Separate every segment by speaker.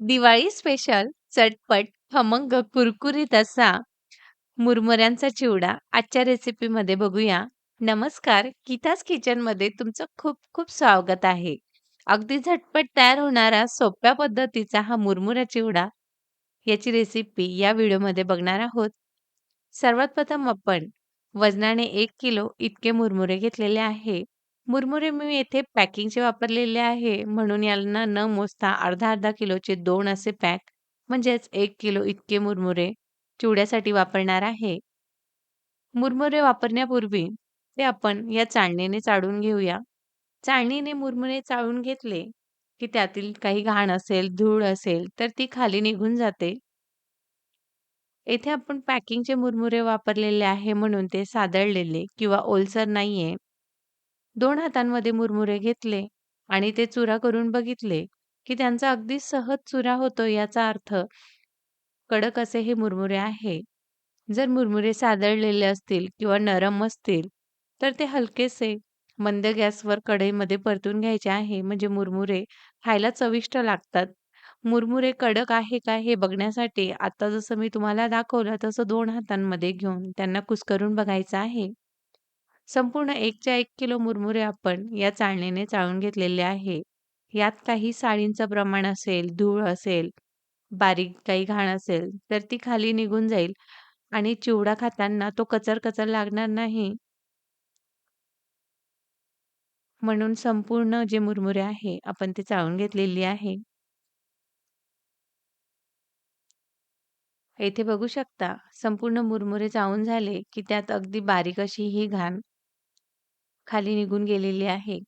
Speaker 1: Diwali special चटपट, खमंग, कुरकुरीत असा मुरमुऱ्यांचा चिवडा आजच्या रेसिपीमध्ये बघूया. नमस्कार, गीताज किचनमध्ये तुमचं खूप खूप स्वागत आहे. अगदी झटपट तयार होणारा सोप्या पद्धतीचा हा मुरमुरा चिवडा याची रेसिपी या व्हिडिओमध्ये बघणार आहोत. सर्वात प्रथम आपण वजनाने 1 किलो इतके मुरमुरे घेतलेले आहे. मुरमुरे मी येथे पॅकिंगचे वापरलेले आहे म्हणून यांना न मोजता अर्धा-अर्धा किलोचे 2 असे पॅक म्हणजेच 1 किलो इतके मुरमुरे चिवड्यासाठी वापरणार आहे. मुरमुरे वापरण्यापूर्वी ते आपण या चाळणीने चाळून घेऊया. चाळणीने मुरमुरे चाळून घेतले की त्यातील काही घाण असेल, धूळ असेल तर ती खाली निघून जाते. येथे आपण पॅकिंगचे मुरमुरे वापरलेले आहे म्हणून ते सादळलेले किंवा ओलसर नाहीये. दोन हातांमध्ये मुरमुरे घेतले आणि ते चुरा करून बघितले की त्यांचा अगदी सहज चुरा होतो याचा अर्थ कडक असे हे मुरमुरे आहे. जर मुरमुरे सादळलेले असतील किंवा नरम असतील तर ते हलकेसे मंद गॅसवर कढईमध्ये परतून घ्यायचे आहे म्हणजे मुरमुरे खायला चविष्ट लागतात. मुरमुरे कडक आहे का हे बघण्यासाठी आता जसं मी तुम्हाला दाखवलं तसं दोन हातांमध्ये घेऊन त्यांना कुस्करून बघायचं आहे. संपूर्ण 1 च्या 1 किलो मुरमुरे आपण या चाळणीने चाळून घेतलेले आहे. यात काही साळींचं प्रमाण असेल, धूळ असेल, बारीक काही घाण असेल तर ती खाली निघून जाईल आणि चिवडा खाताना तो कचर-कचर लागणार नाही. म्हणून संपूर्ण जे मुरमुरे आहे आपण ते चाळून घेतलेली आहे. येथे बघू शकता संपूर्ण मुरमुरे चाळून झाले की त्यात अगदी बारीक अशी ही घाण खाली निघून गेलेली आहे.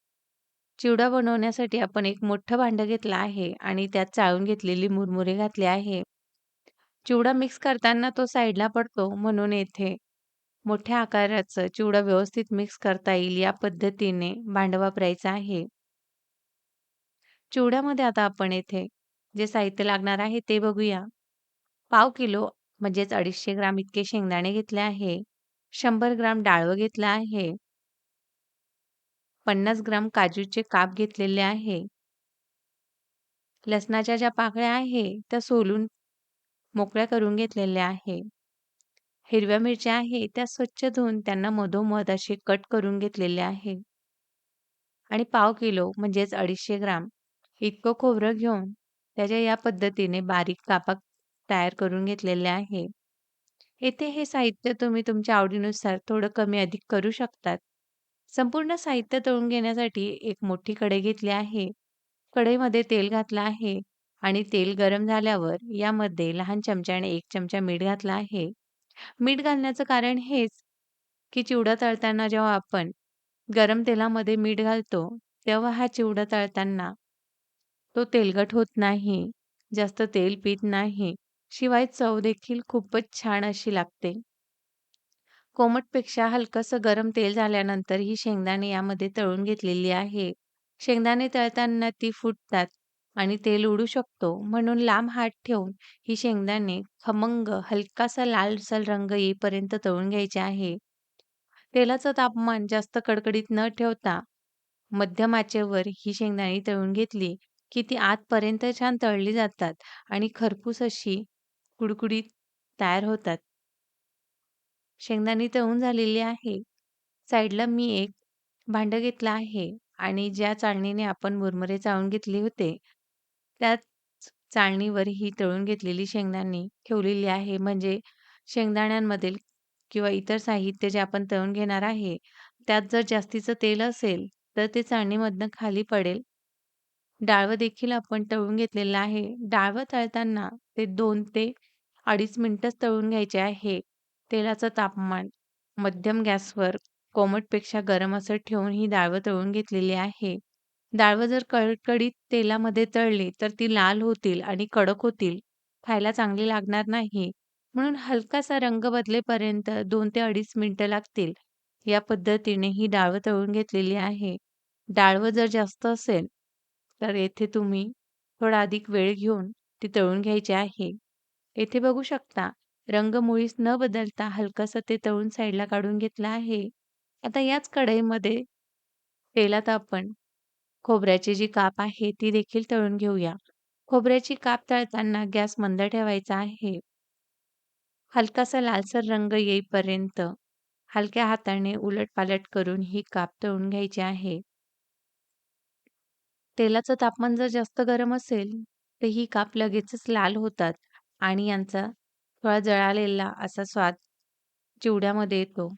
Speaker 1: चिवडा बनवण्यासाठी आपण एक मोठं भांडं घेतलं आहे आणि त्यात चाळून घेतलेली मुरमुरे घातले आहे. चिवडा मिक्स करताना तो साईडला पडतो म्हणून येथे मोठ्या आकाराचं चिवडा व्यवस्थित मिक्स करता येईल या पद्धतीने भांडं वापरायचं आहे. चिवड्यामध्ये आता आपण येथे जे साहित्य लागणार आहे ते बघूया. पाव किलो म्हणजेच 250 ग्राम इतके शेंगदाणे घेतले आहे. 100 ग्राम डाळवं घेतलं आहे. 50 ग्राम काजूचे काप घेतलेले आहे. लसणाच्या ज्या पाकळ्या आहे त्या सोलून मोकळ्या करून घेतलेल्या आहे. हिरव्या मिरच्या आहे त्या स्वच्छ धुवून त्यांना मधोमध असे कट करून घेतलेले आहे. आणि पाव किलो म्हणजेच 250 ग्राम इतकं खोबरं घेऊन त्याच्या या पद्धतीने बारीक कापा तयार करून घेतलेले आहे. येथे हे साहित्य तुम्ही तुमच्या आवडीनुसार थोडं कमी अधिक करू शकतात. संपूर्ण साहित्य तळून घेण्यासाठी एक मोठी कढई घेतली आहे. कढईमध्ये तेल घातलं आहे आणि तेल गरम झाल्यावर यामध्ये लहान चमच्याने 1 चमचा मीठ घातला आहे. मीठ घालण्याचं कारण हेच की चिवडा तळताना जेव्हा आपण गरम तेलामध्ये मीठ घालतो तेव्हा हा चिवडा तळताना तो तेलकट होत नाही, जास्त तेल पीत नाही, शिवाय चव देखील खूपच छान अशी लागते. कोमटपेक्षा हलकंसं गरम तेल झाल्यानंतर ही शेंगदाणे यामध्ये तळून घेतलेली आहे. शेंगदाणे तळताना ती फुटतात आणि तेल उडू शकतो म्हणून लांब हात ठेवून ही शेंगदाणे खमंग हलकासा लालसर रंग येईपर्यंत तळून घ्यायचे आहे. तेलाचं तापमान जास्त कडकडीत न ठेवता मध्यम आचेवर ही शेंगदाणे तळून घेतली की ती आतपर्यंत छान तळली जातात आणि खरपूस अशी कुडकुडीत तयार होतात. शेंगदाणे तळून झालेली आहे. साईडला मी एक भांडं घेतलं आहे आणि ज्या चाळणीने आपण मुरमुरे चाळून घेतले होते, त्याच चाळणीवर ही तळून घेतलेली शेंगदाणे ठेवलेली आहे. म्हणजे शेंगदाण्यांमधील किंवा इतर साहित्य जे आपण तळून घेणार आहे, त्यात जर जास्तीचं तेल असेल तर ते चाळणीमधनं खाली पडेल. डाळवं देखील आपण तळून घेतलेलं आहे. डाळवं तळताना ते 2 ते 2.5 मिनिटच तळून घ्यायचे आहे. तेलाचं तापमान मध्यम गॅसवर कोमटपेक्षा गरम असं ठेवून ही डाळवं तळून घेतलेली आहे. डाळवं जर कडकडीत तेलामध्ये तळली तर ती लाल होतील आणि कडक होतील. खायला चांगली लागणार नाही. म्हणून हलकासा रंग बदलेपर्यंत 2 ते 2.5 मिनिटं लागतील. या पद्धतीने ही डाळवं तळून घेतलेली आहे. डाळवं जर जास्त असेल तर येथे तुम्ही थोडा अधिक वेळ घेऊन ती तळून घ्यायची आहे. येथे बघू शकता रंग मुळीच न बदलता हलकासा ते तळून साईडला काढून घेतलं आहे. आता याच कढईमध्ये तेलात आपण खोबऱ्याची जी काप आहे ती देखील तळून घेऊया. खोबऱ्याची काप तळताना गॅस मंद ठेवायचा आहे. हलकासा लालसर रंग येईपर्यंत हलक्या हाताने उलटपालट करून ही काप तळून घ्यायची आहे. तेलाचं तापमान जर जास्त गरम असेल, तर ही काप लगेचच लाल होतात आणि यांचा थोडा जळालेला असा स्वाद चिवड्यामध्ये येतो.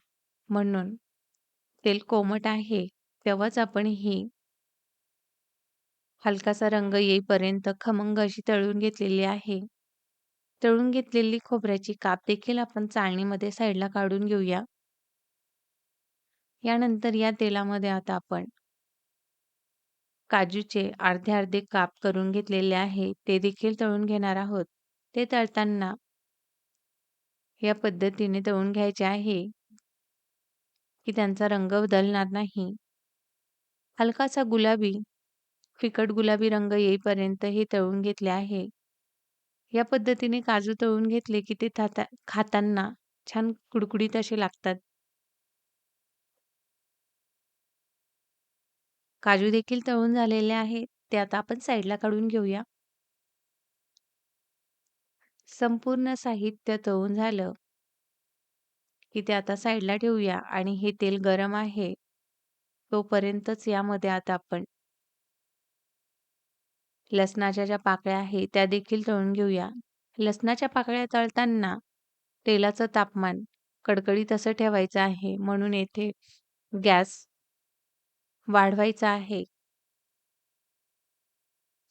Speaker 1: म्हणून तेल कोमट आहे तेव्हाच आपण ही हलकासा रंग येईपर्यंत खमंग अशी तळून घेतलेली आहे. तळून घेतलेली खोबऱ्याची काप देखील आपण चाळणीमध्ये साईडला काढून घेऊया. यानंतर या तेलामध्ये आता आपण काजूचे अर्धे-अर्धे काप करून घेतलेले आहे, ते देखील तळून घेणार आहोत. ते तळताना या पद्धतीने तळून घ्यायचे आहे, की त्यांचा रंग बदलणार नाही. हलकासा गुलाबी, फिकट गुलाबी रंग येईपर्यंत हे तळून घेतले आहे. या पद्धतीने काजू तळून घेतले, की ते थाता खाताना छान कुडकुडीत असे लागतात. काजू देखील तळून झालेले आहेत. ते आता आपण साईडला काढून घेऊया. संपूर्ण साहित्य तळून झालं, की ते आता साईडला ठेवूया आणि हे तेल गरम आहे, तोपर्यंतच यामध्ये आता आपण लसणाच्या ज्या पाकळ्या आहेत, त्या देखील तळून घेऊया. लसणाच्या पाकळ्या तळताना तेलाचं तापमान कडकडीत असं ठेवायचं आहे, म्हणून येथे गॅस वाढवायचा आहे.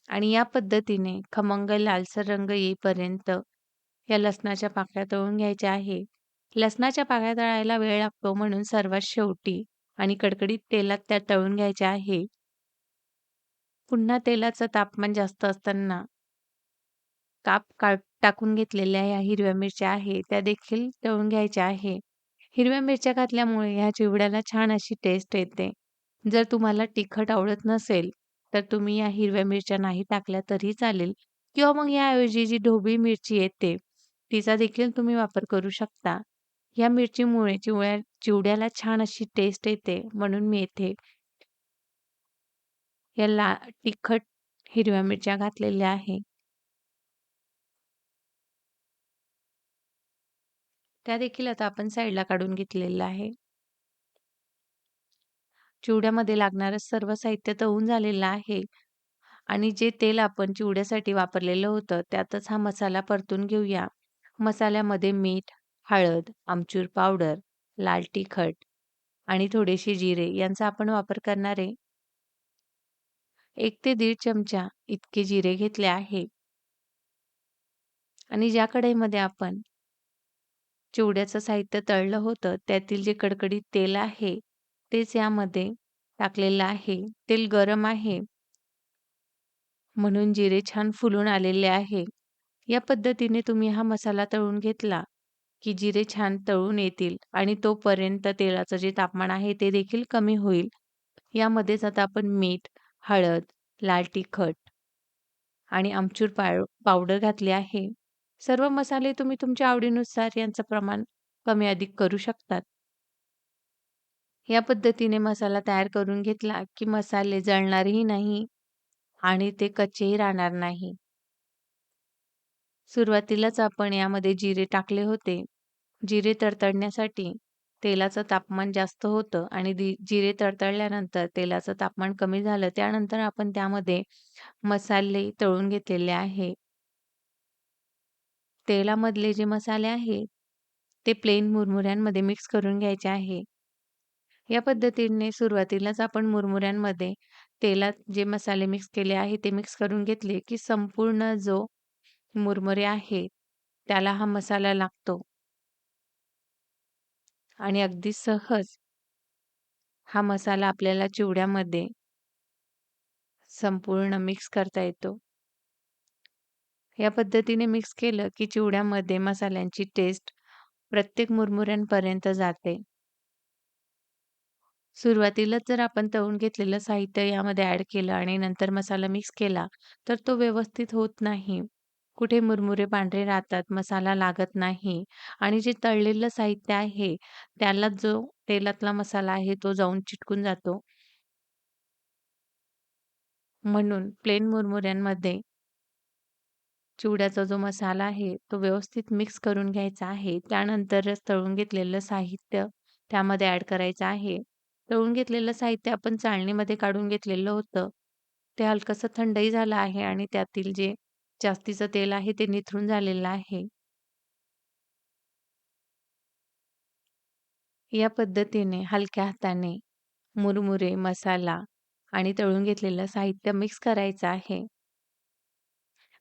Speaker 1: आणि या पद्धतीने खमंग लालसर रंग येईपर्यंत या लसणाच्या पाकळ्या तळून घ्यायच्या आहे. लसणाच्या पाकळ्या तळायला वेळ लागतो म्हणून सर्वात शेवटी आणि कडकडीत तेलात त्या तळून घ्यायच्या आहे. पुन्हा तेलाचं तापमान जास्त असताना काप काढ टाकून घेतलेल्या या हिरव्या मिरच्या आहे, त्या देखील तळून घ्यायच्या आहे. हिरव्या मिरच्या घातल्यामुळे ह्या चिवड्याला छान अशी टेस्ट येते. जर तुम्हाला तिखट आवडत नसेल, तर तुम्ही या हिरव्या मिरच्या नाही टाकल्या तरी चालेल किंवा मग याऐवजी जी ढोबळी मिरची येते, तिचा देखील तुम्ही वापर करू शकता. या मिरचीमुळे चिवड्या चिवड्याला छान अशी टेस्ट येते, म्हणून मी येथे या ला तिखट हिरव्या मिरच्या घातलेल्या आहे. त्या देखील आता आपण साईडला काढून घेतलेलं आहे. चिवड्यामध्ये लागणारं सर्व साहित्य तळून झालेलं आहे आणि जे तेल आपण चिवड्यासाठी वापरलेलं होतं, त्यातच हा मसाला परतून घेऊया. मसाल्यामध्ये मीठ, हळद, आमचूर पावडर, लाल तिखट आणि थोडेसे जिरे यांचा आपण वापर करणार आहे. 1 ते दीड चमचा इतके जिरे घेतले आहे. आणि ज्या कढईमध्ये आपण चिवड्याचं साहित्य तळलं होतं, त्यातील जे कडकडीत तेल आहे, तेच यामध्ये टाकलेलं आहे. तेल गरम आहे. म्हणून जिरे छान फुलून आलेले आहे. या पद्धतीने तुम्ही हा मसाला तळून घेतला, की जिरे छान तळून येतील आणि तोपर्यंत तेलाचं जे तापमान आहे, ते देखील कमी होईल. यामध्येच आता आपण मीठ, हळद, लाल तिखट आणि आमचूर पाव पावडर घातली आहे. सर्व मसाले तुम्ही तुमच्या आवडीनुसार यांचं प्रमाण कमी-अधिक करू शकतात. या पद्धतीने मसाला तयार करून घेतला, की मसाले जळणारही नाही आणि ते कच्चेही राहणार नाही. सुरुवातीलाच आपण यामध्ये जिरे टाकले होते. जिरे तडतडण्यासाठी तेलाचं तापमान जास्त होतं आणि दि जिरे तडतडल्यानंतर तेलाचं तापमान कमी झालं. त्यानंतर आपण त्यामध्ये मसाले तळून घेतलेले आहे. तेलामधले जे मसाले आहेत, ते प्लेन मुरमुऱ्यांमध्ये मिक्स करून घ्यायचे आहे. या पद्धतीने सुरुवातीलाच आपण मुरमुऱ्यांमध्ये तेलात जे मसाले मिक्स केले आहे, ते मिक्स करून घेतले, की संपूर्ण जो मुरमुरे आहेत, त्याला हा मसाला लागतो. आणि अगदी सहज हा मसाला आपल्याला चिवड्यामध्ये संपूर्ण मिक्स करता येतो. या पद्धतीने मिक्स केलं, की चिवड्यामध्ये मसाल्यांची टेस्ट प्रत्येक मुरमुऱ्यांपर्यंत जाते. सुरुवातीलाच जर आपण तळून घेतलेलं साहित्य यामध्ये ॲड केलं आणि नंतर मसाला मिक्स केला, तर तो व्यवस्थित होत नाही. कुठे मुरमुरे पांढरे राहतात, मसाला लागत नाही आणि जे तळलेलं साहित्य आहे, त्याला जो तेलातला मसाला आहे, तो जाऊन चिटकून जातो. म्हणून प्लेन मुरमुऱ्यांमध्ये चिवड्याचा जो मसाला आहे, तो व्यवस्थित मिक्स करून घ्यायचा आहे. त्यानंतरच तळून घेतलेलं साहित्य त्यामध्ये ॲड करायचं आहे. तळून घेतलेलं साहित्य आपण चाळणीमध्ये काढून घेतलेलं होतं. ते हलकसं थंडही झालं आहे आणि त्यातील जे जास्तीचं तेल आहे ते निथळून झालेलं आहे. या पद्धतीने हलक्या हाताने मुरमुरे, मसाला आणि तळून घेतलेलं साहित्य मिक्स करायचं आहे.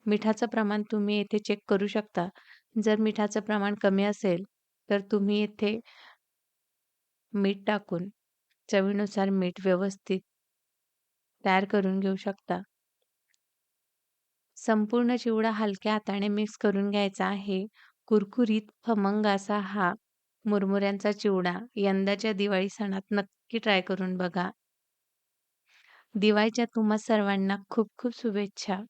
Speaker 1: मिठाचं प्रमाण तुम्ही येथे चेक करू शकता. जर मिठाचं प्रमाण कमी असेल, तर तुम्ही येथे मीठ टाकून चवीनुसार मीठ व्यवस्थित तयार करून घेऊ शकता. संपूर्ण चिवडा हलक्या हाताने मिक्स करून घ्यायचा आहे. कुरकुरीत खमंग असा हा मुरमुऱ्यांचा चिवडा यंदाच्या दिवाळी सणात नक्की ट्राय करून बघा. दिवाळीच्या तुम्हा सर्वांना खूप खूप शुभेच्छा.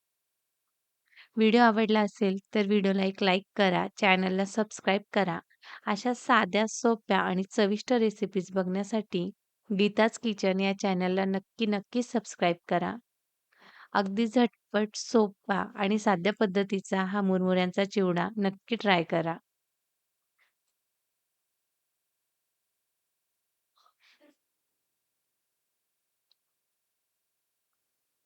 Speaker 1: व्हिडिओ आवडला असेल तर व्हिडिओला एक लाईक करा, चॅनलला सबस्क्राईब करा. अशा साध्या, सोप्या आणि चविष्ट रेसिपीज बघण्यासाठी गीताज किचन या चॅनलला नक्की नक्की सबस्क्राईब करा. अगदी झटपट, सोपा आणि साध्या पद्धतीचा हा मुरमुऱ्यांचा चिवडा नक्की ट्राय करा.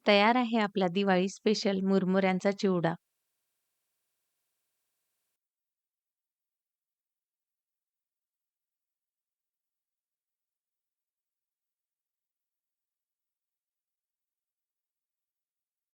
Speaker 1: तयार आहे आपला दिवाळी स्पेशल मुरमुऱ्यांचा चिवडा.